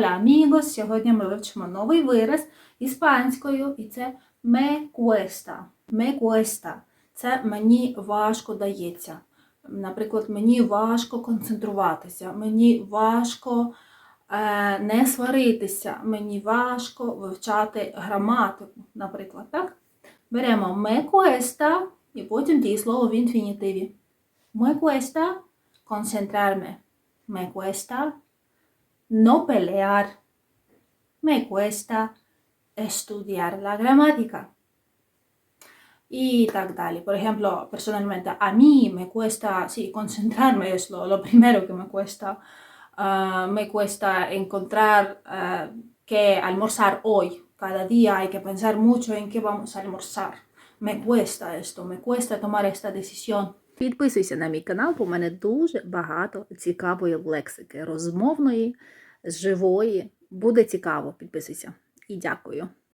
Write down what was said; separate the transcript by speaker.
Speaker 1: Hola amigos! Сьогодні ми вивчимо новий вираз іспанською, і це me cuesta. Me cuesta. Це мені важко дається. Наприклад, мені важко концентруватися, мені важко е, не сваритися, мені важко вивчати граматику, наприклад, так? Беремо me cuesta і потім дієслово в інфінітиві. Me cuesta concentrarme. Me cuesta no pelear. Me cuesta estudiar la gramática. Y tal, tal. Por ejemplo, personalmente, a mí me cuesta, sí, concentrarme es lo, primero que me cuesta. Ah, me cuesta encontrar uh, qué almorzar hoy. Cada día hay que pensar mucho en qué vamos a almorzar. Me cuesta esto, me cuesta tomar esta decisión.
Speaker 2: Підписуйся на мій канал, бо в мене дуже багато цікавої лексики, розмовної, живої. Буде цікаво, підписуйся. І дякую.